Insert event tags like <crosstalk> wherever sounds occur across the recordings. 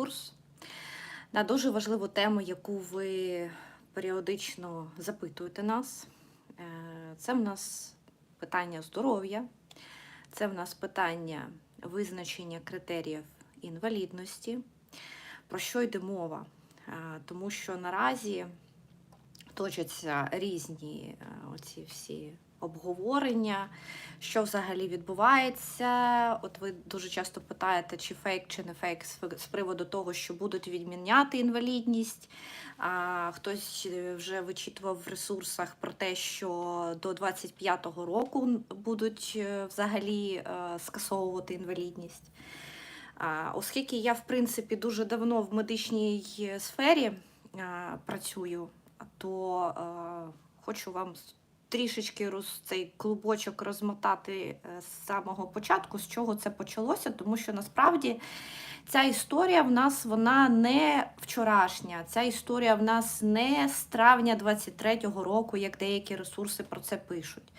екскурс на дуже важливу тему, яку ви періодично запитуєте нас. Е, Це в нас питання здоров'я, це в нас питання визначення критеріїв інвалідності. Про що йде мова? Е, Тому що наразі точаться різні е, оці всі обговорення, що взагалі відбувається. От ви дуже часто питаєте, чи фейк, чи не фейк з приводу того, що будуть відміняти інвалідність. А хтось е, вже вичитував в ресурсах про те, що до 25-го року будуть е, взагалі е, скасовувати інвалідність. Оскільки я, в принципі, дуже давно в медичній сфері працюю, то хочу вам трішечки роз, цей клубочок розмотати е, з самого початку, з чого це почалося, тому що насправді ця історія в нас вона не вчорашня, ця історія в нас не з травня 23-го року, як деякі ресурси про це пишуть.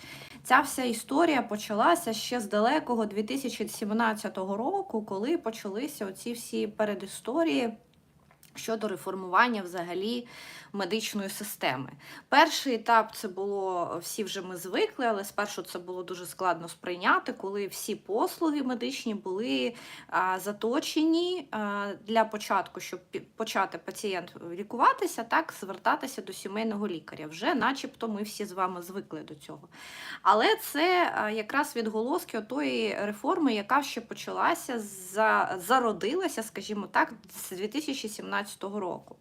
Ця вся історія почалася ще з далекого 2017 року, коли почалися оці всі передісторії щодо реформування взагалі медичної системи. Перший етап це було всі вже ми звикли, але спершу це було дуже складно сприйняти, коли всі послуги медичні були а, заточені а, для початку, щоб почати пацієнт лікуватися, так звертатися до сімейного лікаря. Вже, начебто, ми всі з вами звикли до цього. Але це а, якраз відголоски отої реформи, яка ще почалася за, зародилася, скажімо так, з 2017 року.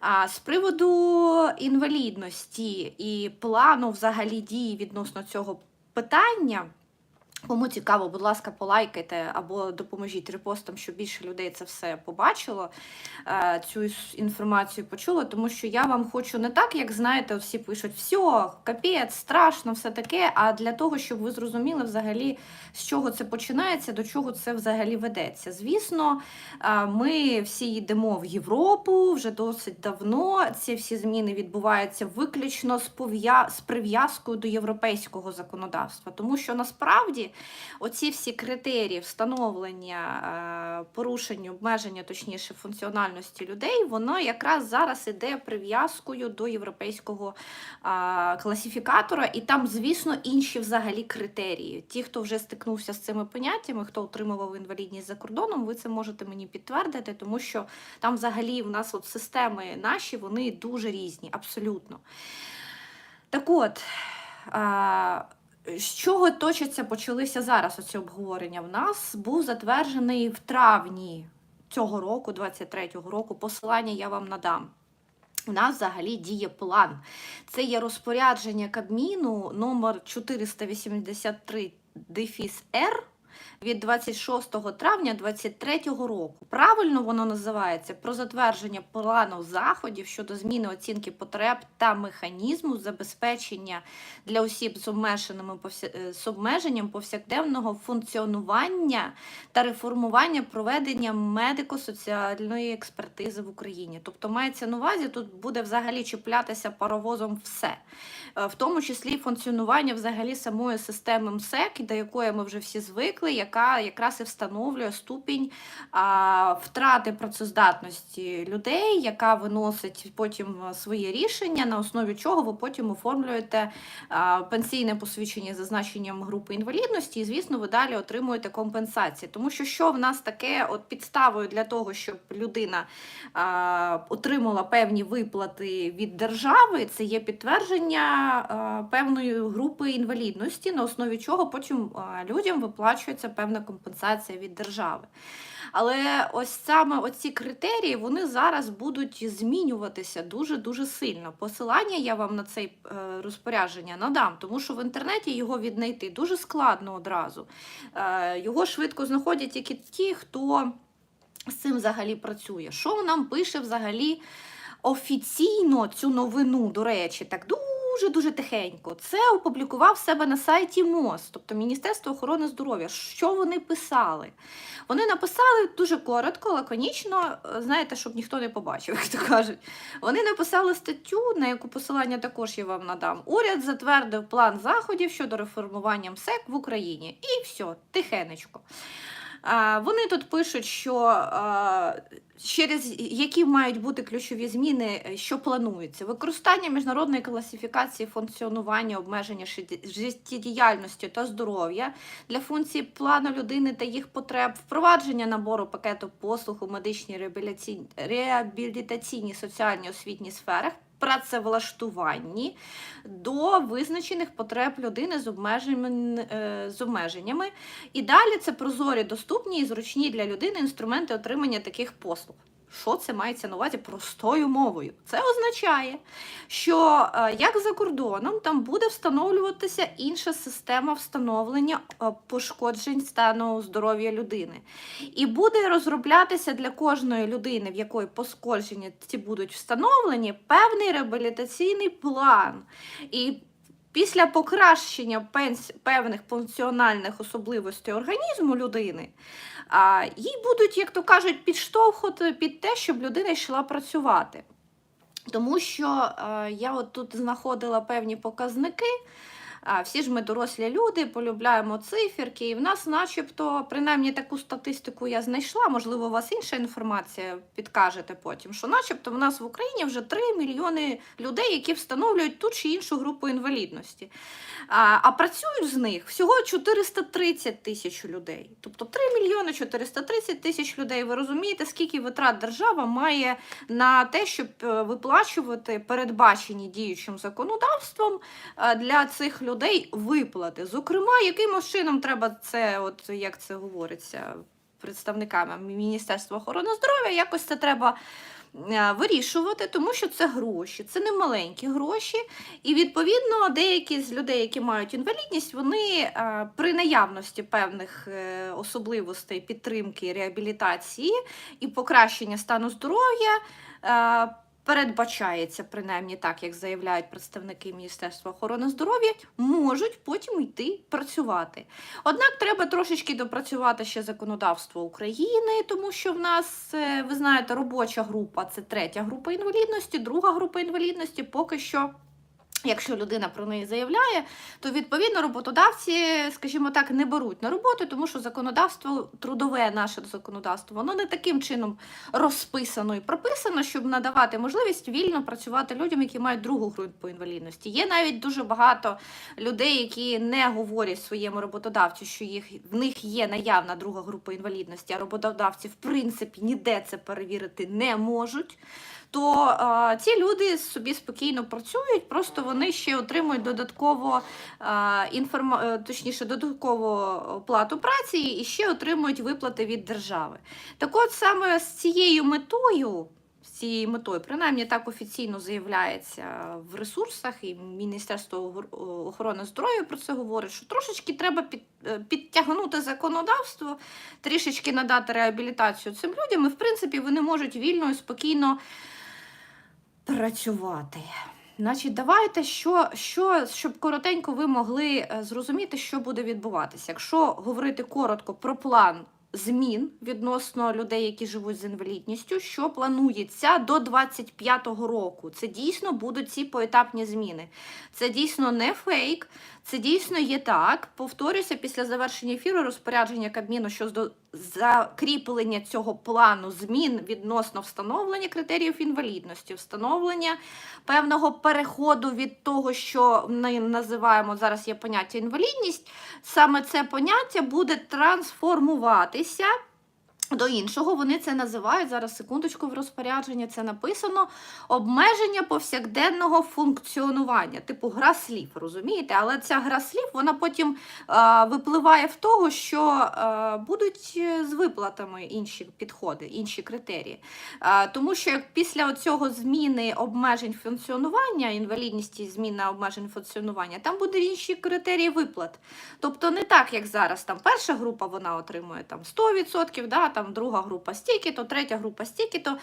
А з приводу інвалідності і плану взагалі дії відносно цього питання. Кому цікаво, будь ласка, полайкайте або допоможіть репостом, щоб більше людей це все побачило, е, цю інформацію почуло, тому що я вам хочу не так, як знаєте, всі пишуть, все, капець, страшно, все таке. А для того, щоб ви зрозуміли взагалі, з чого це починається, до чого це взагалі ведеться. Звісно, е, ми всі йдемо в Європу вже досить давно. Ці всі зміни відбуваються виключно з прив'язкою до європейського законодавства, тому що насправді оці всі критерії встановлення е, порушення, обмеження, точніше, функціональності людей, воно якраз зараз іде прив'язкою до європейського класифікатора, і там, звісно, інші взагалі критерії. Ті, хто вже стикнувся з цими поняттями, хто отримував інвалідність за кордоном, ви це можете мені підтвердити, тому що там взагалі в нас от системи наші, вони дуже різні, абсолютно. Так от. З чого точаться почалися зараз оці обговорення? В нас був затверджений в травні цього року, 23-го року, посилання я вам надам. У нас взагалі діє план. Це є розпорядження Кабміну номер 483 дефіс Р від 26 травня 2023 року. Правильно воно називається про затвердження плану заходів щодо зміни оцінки потреб та механізму забезпечення для осіб з обмеженими е, з обмеженням повсякденного функціонування та реформування проведення медико-соціальної експертизи в Україні. Тобто мається на увазі, тут буде взагалі чіплятися паровозом все, Е, в тому числі функціонування взагалі самої системи МСЕК, до якої ми вже всі звикли, яка якраз і встановлює ступінь а, втрати працездатності людей, яка виносить потім своє рішення, на основі чого ви потім оформлюєте а, пенсійне посвідчення зазначенням групи інвалідності, і звісно, ви далі отримуєте компенсації. Тому що що в нас таке от підставою для того, щоб людина а, отримала певні виплати від держави, це є підтвердження а, певної групи інвалідності, на основі чого потім людям виплачується певна компенсація від держави. Але ось саме оці критерії вони зараз будуть змінюватися дуже дуже сильно. Посилання я вам на це е, розпорядження надам, тому що в інтернеті його віднайти дуже складно одразу. Е, Його швидко знаходять тільки ті, хто з цим взагалі працює. Що нам пише взагалі офіційно цю новину, до речі, так дуже дуже тихенько. Це опублікував себе на сайті МОЗ, тобто Міністерство охорони здоров'я. Що вони писали? Вони написали дуже коротко, лаконічно, е, знаєте, щоб ніхто не побачив, <laughs> як то кажуть. Вони написали статтю, на яку посилання також я вам надам. Уряд затвердив план заходів щодо реформування МСЕК в Україні. І все, тихенечко. Вони тут пишуть, що через які мають бути ключові зміни, е, що планується. Використання міжнародної класифікації функціонування, обмеження життєдіяльності та здоров'я для функцій плану людини та їх потреб, впровадження набору пакету послуг у медичній реабілітаційній соціальній освітній сферах. Працевлаштуванні до визначених потреб людини з е, з обмеженнями. І далі це прозорі, доступні і зручні для людини інструменти отримання таких послуг. Що це мається на увазі простою мовою? Це означає, що е, як за кордоном там буде встановлюватися інша система встановлення е, пошкоджень стану здоров'я людини. І буде розроблятися для кожної людини, в якої пошкодження ці будуть встановлені, певний реабілітаційний план. І після покращення певних функціональних особливостей організму людини, їй будуть, як то кажуть, підштовхувати під те, щоб людина йшла працювати. Тому що е, я от тут знаходила певні показники. Всі ж ми дорослі люди, полюбляємо циферки, і в нас, начебто, принаймні таку статистику я знайшла, можливо, у вас інша інформація підкажете потім, що начебто в нас в Україні вже 3 мільйони людей, які встановлюють ту чи іншу групу інвалідності. А, а працюють з них всього 430 тисяч людей. Тобто 3 мільйони 430 тисяч людей. Ви розумієте, скільки витрат держава має на те, щоб е, виплачувати передбачені діючим законодавством е, для цих людей виплати. Зокрема, яким чином треба це, от як це говориться, представниками Міністерства охорони здоров'я, якось це треба. е, Вирішувати, тому що це гроші, це не маленькі гроші, і відповідно деякі з людей, які мають інвалідність, вони е, при наявності певних е, особливостей підтримки, реабілітації і покращення стану здоров'я. Передбачається, принаймні так, як заявляють представники Міністерства охорони здоров'я, можуть потім йти працювати. Однак треба трошечки допрацювати ще законодавство України, тому що в нас, е, ви знаєте, робоча група це третя група інвалідності, друга група інвалідності поки що. Якщо людина про неї заявляє, то відповідно роботодавці, скажімо так, не беруть на роботу, тому що законодавство, трудове наше законодавство, воно не таким чином розписано і прописано, щоб надавати можливість вільно працювати людям, які мають другу групу інвалідності. Є навіть дуже багато людей, які не говорять своєму роботодавцю, що їх в них є наявна друга група інвалідності, а роботодавці в принципі ніде це перевірити не можуть то е, ці люди собі спокійно працюють, просто вони ще отримують додатково е, інформа... е, точніше, додаткову плату праці і ще отримують виплати від держави. Так от саме з цією метою. Цією метою, принаймні так офіційно заявляється в ресурсах, і Міністерство охорони здоров'я про це говорить, що трошечки треба під, е, підтягнути законодавство, трішечки надати реабілітацію цим людям, і в принципі вони можуть вільно і спокійно працювати. Значить, давайте, що, що, щоб коротенько ви могли е, зрозуміти, що буде відбуватися. Якщо говорити коротко про план змін відносно людей, які живуть з інвалідністю, що планується до 25-го року. Це дійсно будуть ці поетапні зміни. Це дійсно не фейк, це дійсно є так. Повторюся, після завершення ефіру розпорядження Кабміну щодо закріплення цього плану змін відносно встановлення критеріїв інвалідності, встановлення певного переходу від того, що ми називаємо зараз є поняття інвалідність, саме це поняття буде трансформуватися. До іншого вони це називають зараз секундочку в розпорядженні. Це написано обмеження повсякденного функціонування, типу гра слів, розумієте? Але ця гра слів вона потім е, випливає в того, що е, будуть е, з виплатами інші підходи, інші критерії. Е, тому що як після цього зміни обмежень функціонування, інвалідності і зміна обмежень функціонування, там будуть інші критерії виплат. Тобто не так, як зараз. Там перша група вона отримує там 100%, да, там друга група стільки, то третя група стільки, то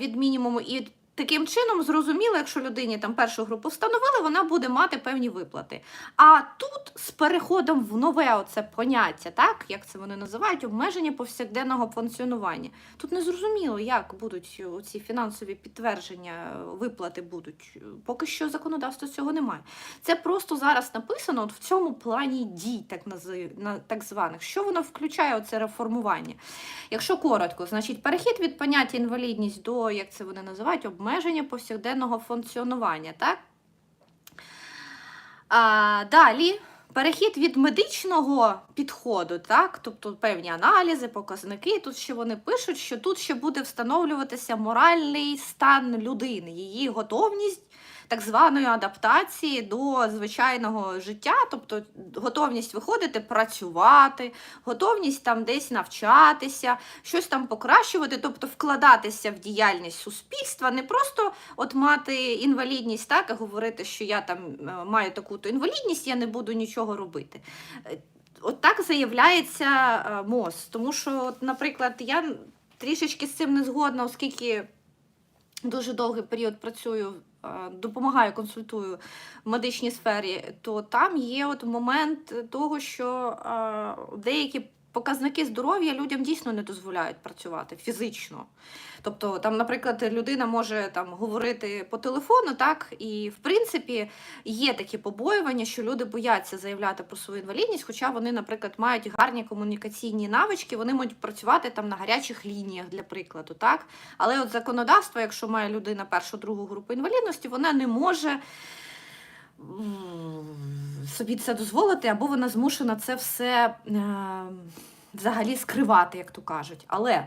від мінімуму. І Таким чином, зрозуміло, якщо людині там першу групу встановили, вона буде мати певні виплати. А тут з переходом в нове оце поняття, так як це вони називають, обмеження повсякденного функціонування. Тут не зрозуміло, як будуть ці фінансові підтвердження виплати будуть. Поки що законодавства цього немає. Це просто зараз написано от в цьому плані дій, так нази- на так званих. Що воно включає оце реформування? Якщо коротко, значить перехід від поняття інвалідність до, як це вони називають, обмеження повсякденного функціонування, так? А, далі. Перехід від медичного підходу, так, тобто певні аналізи, показники. Тут ще вони пишуть, що тут ще буде встановлюватися моральний стан людини, її готовність так званої адаптації до звичайного життя, тобто готовність виходити, працювати, готовність там десь навчатися, щось там покращувати, тобто вкладатися в діяльність суспільства, не просто от мати інвалідність, так, і говорити, що я там е, маю таку-то інвалідність, я не буду нічого робити. Е, От так заявляється е, МОЗ. Тому що, наприклад, я трішечки з цим не згодна, оскільки дуже довгий період працюю, допомагаю, консультую в медичній сфері, то там є от момент того, що е, деякі показники здоров'я людям дійсно не дозволяють працювати фізично. Тобто, там, наприклад, людина може там говорити по телефону, так, і в принципі є такі побоювання, що люди бояться заявляти про свою інвалідність, хоча вони, наприклад, мають гарні комунікаційні навички, вони можуть працювати там на гарячих лініях, для прикладу, так. Але от законодавство, якщо має людина першу другу групу інвалідності, вона не може собі це дозволити, або вона змушена це все е, взагалі скривати, як то кажуть. Але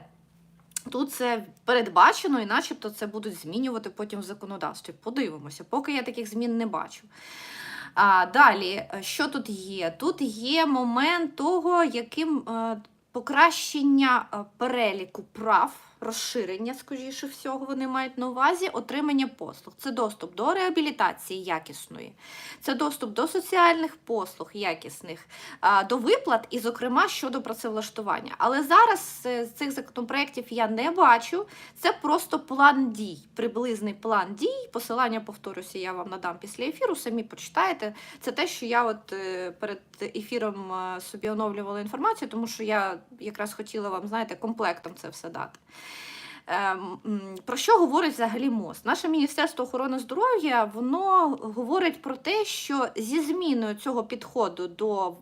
тут це передбачено, і начебто це будуть змінювати потім в законодавстві. Подивимося, поки я таких змін не бачу. А, далі, що тут є? Тут є момент того, яким е, покращення е, переліку прав, розширення, скоріше всього, вони мають на увазі отримання послуг. Це доступ до реабілітації якісної, це доступ до соціальних послуг якісних, до виплат і, зокрема, щодо працевлаштування. Але зараз е, цих законопроєктів я не бачу. Це просто план дій, приблизний план дій. Посилання, повторюся, я вам надам після ефіру. Самі почитаєте. Це те, що я от е, перед ефіром е, собі оновлювала інформацію, тому що я якраз хотіла вам, знаєте, комплектом це все дати. Ем, Про що говорить взагалі МОЗ? Наше Міністерство охорони здоров'я воно говорить про те, що зі зміною цього підходу до е,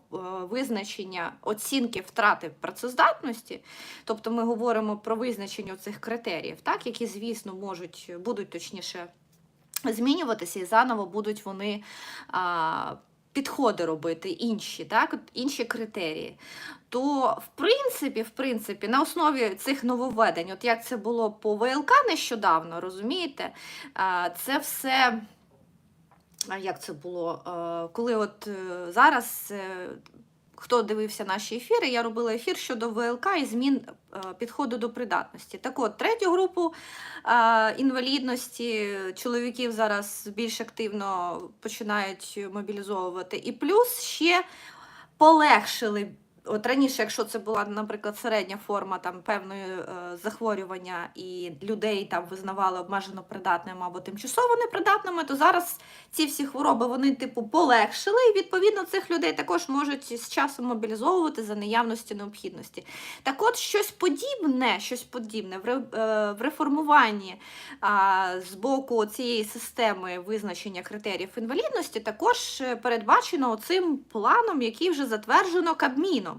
визначення оцінки втрати працездатності, тобто ми говоримо про визначення цих критеріїв, так, які, звісно, можуть будуть точніше змінюватися, і заново будуть вони а, підходи робити інші, так, інші критерії. То, в принципі, в принципі, на основі цих нововведень, от як це було по ВЛК нещодавно, розумієте, це все. Як це було? Коли от е, зараз е, хто дивився наші ефіри, я робила ефір щодо ВЛК і змін е, підходу до придатності. Так от, третю групу е, інвалідності чоловіків зараз більш активно починають мобілізовувати. І плюс ще полегшили. От раніше, якщо це була, наприклад, середня форма там певної е, захворювання і людей там визнавали обмежено придатними або тимчасово непридатними, то зараз ці всі хвороби вони типу полегшили, і відповідно цих людей також можуть з часом мобілізовувати за наявності необхідності. Так от щось подібне, щось подібне в, е, в реформуванні а, з боку цієї системи визначення критеріїв інвалідності також е, передбачено цим планом, який вже затверджено Кабміном.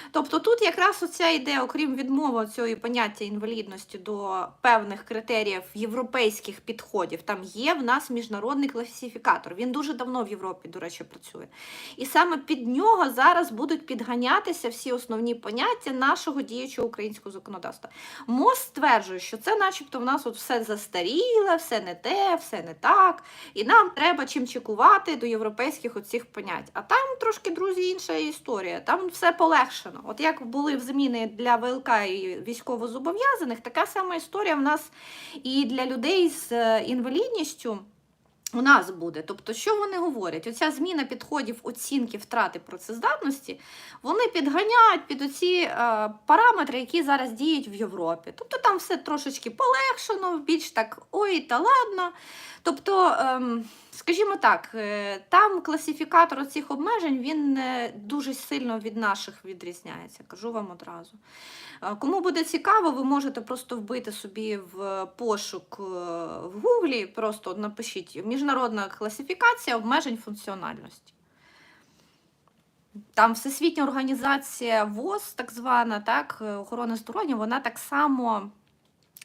Тобто тут якраз оця ідея, окрім відмови цієї поняття інвалідності до певних критеріїв європейських підходів, там є в нас міжнародний класифікатор. Він дуже давно в Європі, до речі, працює. І саме під нього зараз будуть підганятися всі основні поняття нашого діючого українського законодавства. МОЗ стверджує, що це, начебто, в нас от все застаріле, все не те, все не так, і нам треба чим чекувати до європейських оцих понять. А там трошки, друзі, інша історія. Там все полегшено. От як були зміни для ВЛК і військовозобов'язаних, така сама історія в нас і для людей з е, інвалідністю. у нас буде. Тобто, що вони говорять? Оця зміна підходів оцінки втрати працездатності, вони підганяють під оці е, параметри, які зараз діють в Європі. Тобто там все трошечки полегшено, більш так ой, та ладно. Тобто, ем, скажімо так, е, там класифікатор цих обмежень він е, дуже сильно від наших відрізняється, кажу вам одразу. Е, Кому буде цікаво, ви можете просто вбити собі в пошук в Гуглі, просто напишіть міжнародна класифікація обмежень функціональності. Там Всесвітня організація ВОЗ, так звана, так, охорони здоров'я, вона так само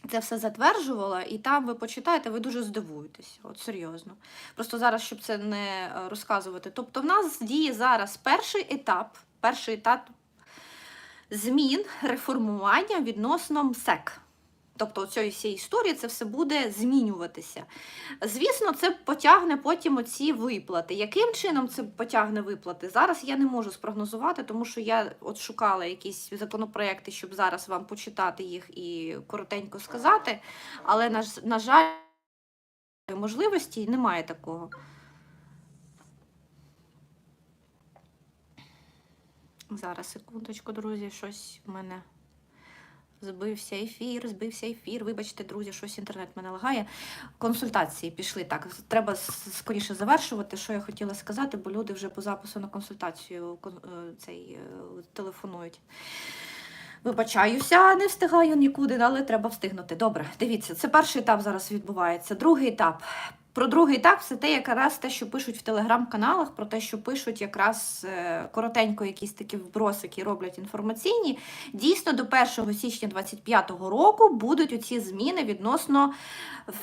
це все затверджувала, і там ви почитаєте, ви дуже здивуєтеся, От серйозно. Просто зараз, щоб це не е, розказувати. Тобто, в нас діє зараз перший етап, перший етап змін реформування відносно МСЕК. Тобто цієї всієї історії це все буде змінюватися. Звісно, це потягне потім оці виплати. Яким чином це потягне виплати? Зараз я не можу спрогнозувати, тому що я от шукала якісь законопроекти, щоб зараз вам почитати їх і коротенько сказати. Але, на, на жаль, можливості немає такого. Зараз, секундочку, друзі, щось в мене збився ефір, збився ефір. Вибачте, друзі, щось інтернет мене лагає. Консультації пішли так. Треба скоріше завершувати, що я хотіла сказати, бо люди вже по запису на консультацію е, цей е, телефонують. Вибачаюся, не встигаю нікуди, але треба встигнути. Добре, дивіться, це перший етап зараз відбувається. Другий етап. Про другий етап це те, якраз те, що пишуть в телеграм-каналах, про те, що пишуть якраз е, коротенько якісь такі вбросики роблять інформаційні. Дійсно, до 1 січня 2025 року будуть оці зміни відносно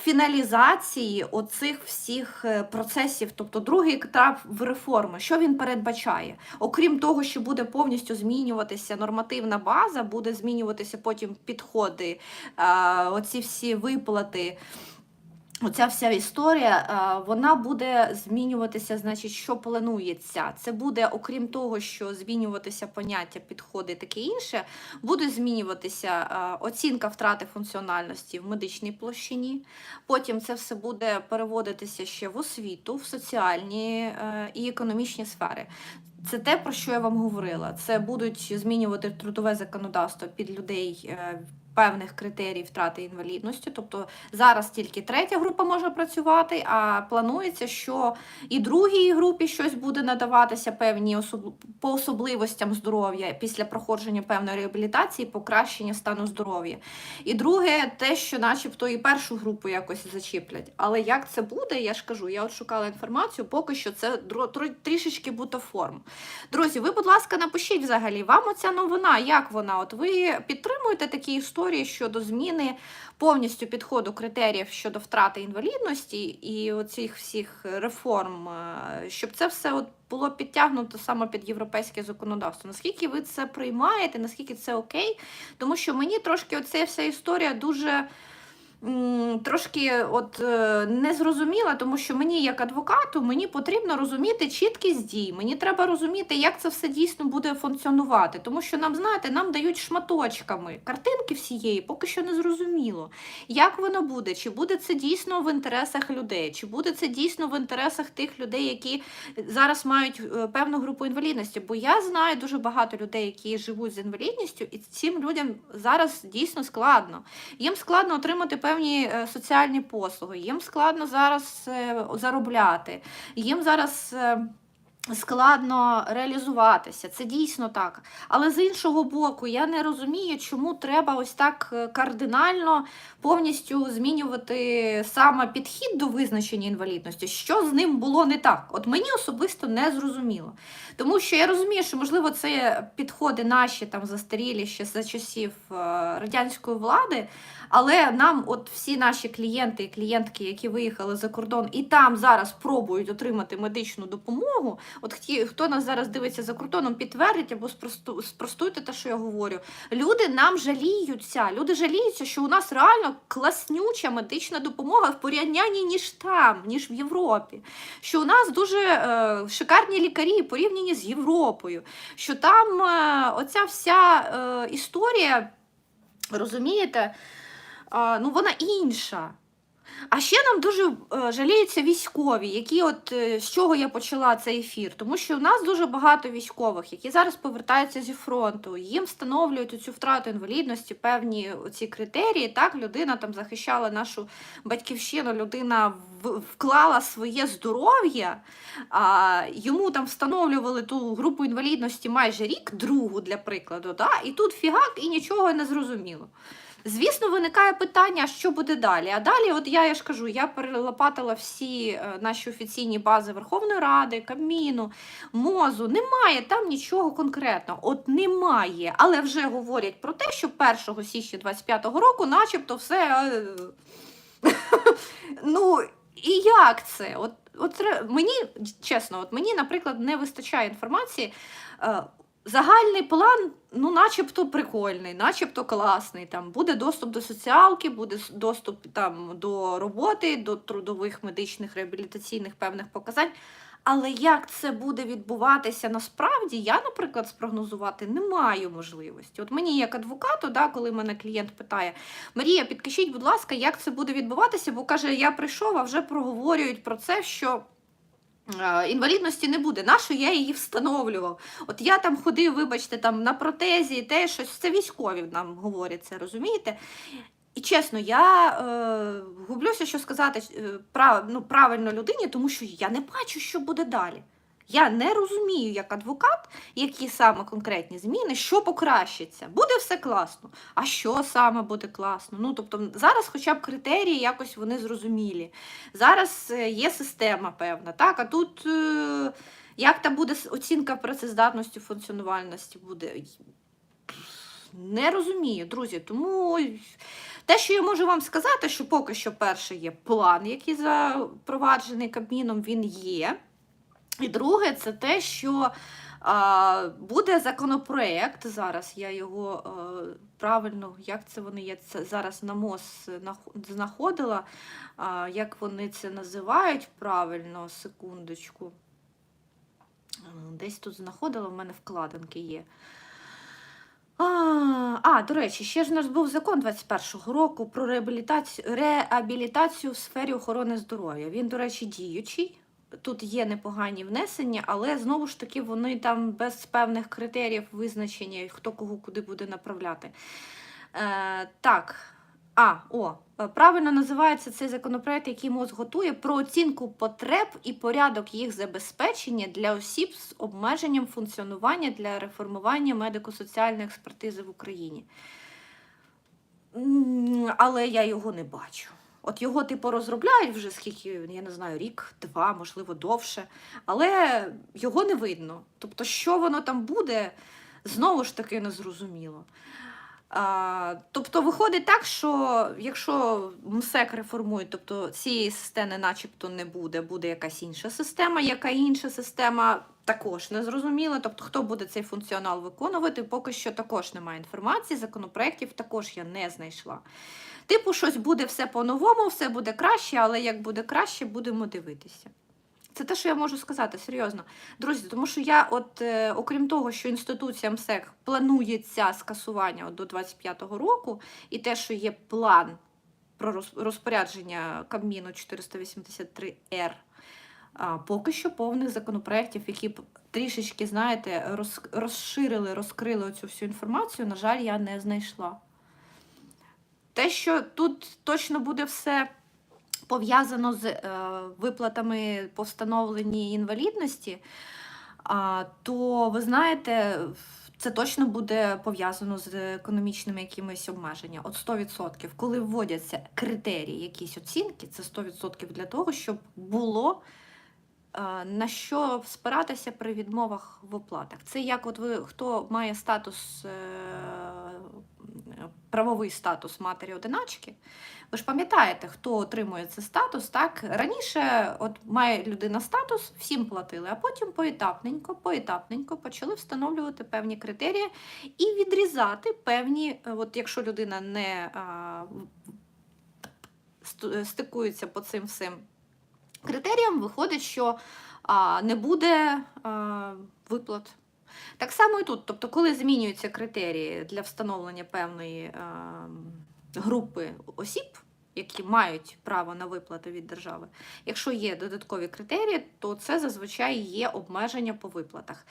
фіналізації оцих всіх е, процесів, тобто другий етап в реформи. Що він передбачає? Окрім того, що буде повністю змінюватися нормативна база, буде змінюватися потім підходи, е, оці всі виплати. Оця вся історія, е, вона буде змінюватися, значить, що планується. Це буде, окрім того, що змінюватися поняття, підходи, таке інше, буде змінюватися е, оцінка втрати функціональності в медичній площині. Потім це все буде переводитися ще в освіту, в соціальні е, і економічні сфери. Це те, про що я вам говорила. Це будуть змінювати трудове законодавство під людей певних критерій втрати інвалідності. Тобто зараз тільки третя група може працювати, а планується, що і другій групі щось буде надаватися певні особ... по особливостям здоров'я після проходження певної реабілітації, покращення стану здоров'я. І друге, те, що начебто і першу групу якось зачіплять. Але як це буде, я ж кажу, я от шукала інформацію, поки що це трішечки бутаформ. Друзі, ви, будь ласка, напишіть взагалі, вам оця новина, як вона? От ви підтримуєте такі історії щодо зміни повністю підходу критеріїв щодо втрати інвалідності і оцих всіх реформ, е, щоб це все от було підтягнуто саме під європейське законодавство. Наскільки ви це приймаєте, наскільки це окей? Тому що мені трошки оця вся історія дуже. Трошки от е, не зрозуміла, тому що мені, як адвокату, мені потрібно розуміти чіткість дій. Мені треба розуміти, як це все дійсно буде функціонувати. Тому що нам, знаєте, нам дають шматочками картинки всієї, поки що не зрозуміло, як воно буде, чи буде це дійсно в інтересах людей, чи буде це дійсно в інтересах тих людей, які зараз мають е, певну групу інвалідності. Бо я знаю дуже багато людей, які живуть з інвалідністю, і цим людям зараз дійсно складно. Їм складно отримати певні е, соціальні послуги, їм складно зараз е, заробляти, їм зараз. Складно реалізуватися, це дійсно так. Але з іншого боку, я не розумію, чому треба ось так е, кардинально повністю змінювати саме підхід до визначення інвалідності. Що з ним було не так? От мені особисто не зрозуміло. Тому що я розумію, що можливо це підходи наші там застарілі ще за часів е, радянської влади. Але нам, от всі наші клієнти і клієнтки, які виїхали за кордон і там зараз пробують отримати медичну допомогу. От хті, хто нас зараз дивиться за кордоном, підтвердить або спросту, спростуйте те, що я говорю. Люди нам жаліються. Люди жаліються, що у нас реально класнюча медична допомога в порівнянні ніж там, ніж в Європі. Що у нас дуже е, шикарні лікарі порівняні з Європою. Що там е, оця вся е, історія, розумієте? а, ну вона інша. А ще нам дуже е, жаліються військові, які от е, з чого я почала цей ефір. Тому що у нас дуже багато військових, які зараз повертаються зі фронту. Їм встановлюють цю втрату інвалідності, певні ці критерії. Так, людина там захищала нашу батьківщину, людина вклала своє здоров'я. А, йому там встановлювали ту групу інвалідності майже рік, другу для прикладу. Да? І тут фігак і нічого не зрозуміло. Звісно, виникає питання, що буде далі. А далі, от я, я ж кажу, я перелопатила всі е, наші офіційні бази Верховної Ради, Кабміну, МОЗу. Немає там нічого конкретного. От немає. Але вже говорять про те, що 1 січня 25-го року, начебто, все. е, <laughs> ну, і як це? От, от мені, чесно, от мені, наприклад, не вистачає інформації. Загальний план, ну, начебто прикольний, начебто класний. Там буде доступ до соціалки, буде доступ там до роботи, до трудових медичних реабілітаційних певних показань. Але як це буде відбуватися насправді, я, наприклад, спрогнозувати не маю можливості. От мені, як адвокату, да, коли мене клієнт питає: Марія, підкажіть, будь ласка, як це буде відбуватися? Бо каже, я прийшов, а вже проговорюють про це, що. Е, Інвалідності не буде. Нащо я її встановлював? От я там ходив, вибачте, там на протезі, те щось. Це військові нам говорять це, розумієте? І чесно, я е, гублюся, що сказати е, прав, ну, правильно людині, тому що я не бачу, що буде далі. Я не розумію, як адвокат, які саме конкретні зміни, що покращиться. Буде все класно. А що саме буде класно? Ну, тобто, зараз хоча б критерії якось вони зрозумілі. Зараз е, є система певна, так, а тут е, як та буде оцінка працездатності, функціонувальності буде. Не розумію, друзі. Тому те, що я можу вам сказати, що поки що перше є план, який запроваджений Кабміном, він є. І друге, це те, що а, буде законопроект. Зараз я його а, правильно, як це вони я це зараз на МОЗ знаходила, а, як вони це називають правильно, секундочку. Десь тут знаходила, в мене вкладинки є. А, а, до речі, ще ж у нас був закон 21-го року про реабілітацію, реабілітацію в сфері охорони здоров'я. Він, до речі, діючий. Тут є непогані внесення, але знову ж таки вони там без певних критеріїв визначення, хто кого куди буде направляти. Е, так. А, о, е, правильно називається цей законопроект, який МОЗ готує про оцінку потреб і порядок їх забезпечення для осіб з обмеженням функціонування для реформування медико-соціальної експертизи в Україні. Але я його не бачу. От його, типу, розробляють вже скільки, я не знаю, рік, два, можливо, довше, але його не видно. Тобто, що воно там буде, знову ж таки незрозуміло. А, тобто виходить так, що якщо МСЕК реформують, тобто цієї системи начебто не буде, буде якась інша система, яка інша система також не зрозуміла. Тобто, хто буде цей функціонал виконувати, поки що також немає інформації, законопроєктів також я не знайшла. Типу, щось буде все по-новому, все буде краще, але як буде краще, будемо дивитися. Це те, що я можу сказати, серйозно. Друзі, тому що я, от, е, окрім того, що інституція МСЕК планується скасування от, до 25-го року, і те, що є план про розпорядження Кабміну 483Р, а, поки що повних законопроєктів, які б трішечки, знаєте, роз, розширили, розкрили оцю всю інформацію, на жаль, я не знайшла. Те, що тут точно буде все пов'язано з е, виплатами по встановленні інвалідності, то ви знаєте, це точно буде пов'язано з економічними якимись обмеженнями. От 100%. Коли вводяться критерії, якісь оцінки, це 100% для того, щоб було е, на що спиратися при відмовах в оплатах. Це як от ви хто має статус, е, правовий статус матері одиначки. Ви ж пам'ятаєте, хто отримує цей статус, так? Раніше от має людина статус, всім платили, а потім поетапненько, поетапненько почали встановлювати певні критерії і відрізати певні, е, от якщо людина не а, стикується по цим всім критеріям, виходить, що а, не буде а, виплат. Так само і тут. Тобто, коли змінюються критерії для встановлення певної е, групи осіб, які мають право на виплати від держави. Якщо є додаткові критерії, то це зазвичай є обмеження по виплатах.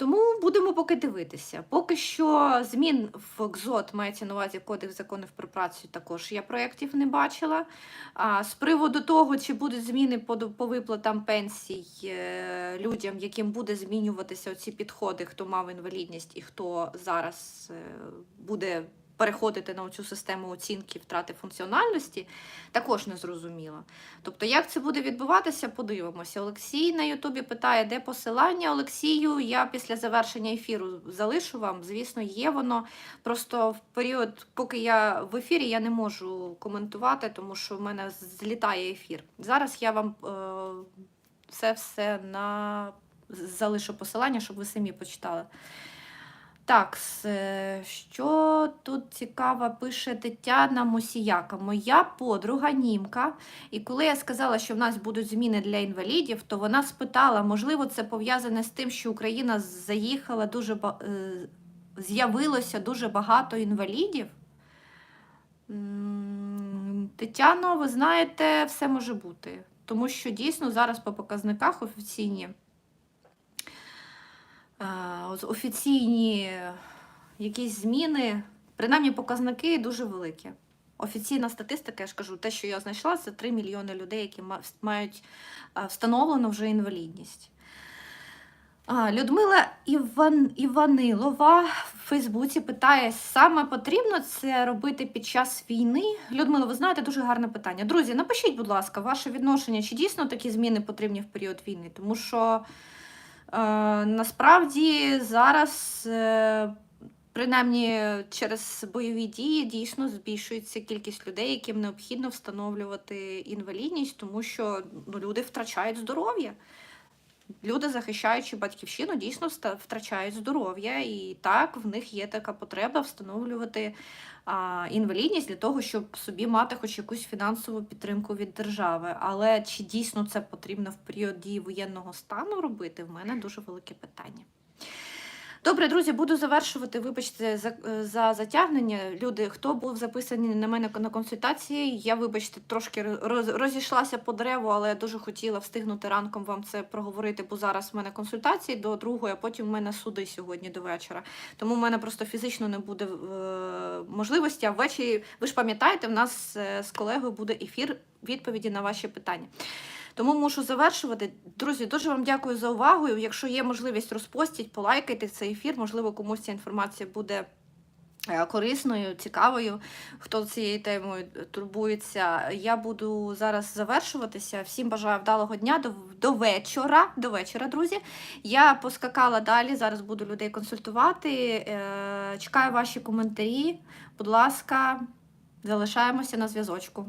Тому будемо поки дивитися. Поки що змін в КЗОТ мається на увазі Кодекс законів про працю, також я проєктів не бачила. А з приводу того, чи будуть зміни по, по виплатам пенсій е, людям, яким буде змінюватися ці підходи, хто мав інвалідність і хто зараз е, буде переходити на цю систему оцінки втрати функціональності, також не зрозуміло. Тобто, як це буде відбуватися, подивимося. Олексій на Ютубі питає, де посилання. Олексію, я після завершення ефіру залишу вам. Звісно, є воно. Просто в період, поки я в ефірі, я не можу коментувати, тому що в мене злітає ефір. Зараз я вам е, це все на залишу посилання, щоб ви самі почитали. Так, е, що тут цікаво пише Тетяна Мосіяка. Моя подруга німка. І коли я сказала, що в нас будуть зміни для інвалідів, то вона спитала, можливо, це пов'язане з тим, що Україна заїхала дуже е, з'явилося дуже багато інвалідів. Тетяно, ви знаєте, все може бути. Тому що дійсно зараз по показниках офіційні офіційні якісь зміни, принаймні показники дуже великі. Офіційна статистика, я ж кажу, те, що я знайшла, це 3 мільйони людей, які ма- мають встановлену вже інвалідність. Людмила Іван, Іванилова в Фейсбуці питає, саме потрібно це робити під час війни? Людмила, ви знаєте, дуже гарне питання. Друзі, напишіть, будь ласка, ваше відношення, чи дійсно такі зміни потрібні в період війни? Тому що насправді зараз, е, принаймні через бойові дії, дійсно збільшується кількість людей, яким необхідно встановлювати інвалідність, тому що ну, люди втрачають здоров'я. Люди, захищаючи батьківщину, дійсно втрачають здоров'я, і так в них є така потреба встановлювати а, інвалідність для того, щоб собі мати хоч якусь фінансову підтримку від держави. Але чи дійсно це потрібно в період дії воєнного стану робити? В мене дуже велике питання. Добре, друзі, буду завершувати. Вибачте за, за затягнення. Люди, хто був записаний на мене на консультації, я, вибачте, трошки роз, розійшлася по дереву, але я дуже хотіла встигнути ранком вам це проговорити, бо зараз в мене консультації до другої, а потім в мене суди сьогодні до вечора. Тому в мене просто фізично не буде е, можливості. А ввечері, ви ж пам'ятаєте, в нас е, з колегою буде ефір відповіді на ваші питання. Тому мушу завершувати. Друзі, дуже вам дякую за увагу. Якщо є можливість, розпостіть, полайкайте цей ефір. Можливо, комусь ця інформація буде е, корисною, цікавою, хто цією темою турбується. Я буду зараз завершуватися. Всім бажаю вдалого дня до, до вечора. До вечора, друзі. Я поскакала далі. Зараз буду людей консультувати. Е, Чекаю ваші коментарі. Будь ласка, залишаємося на зв'язочку.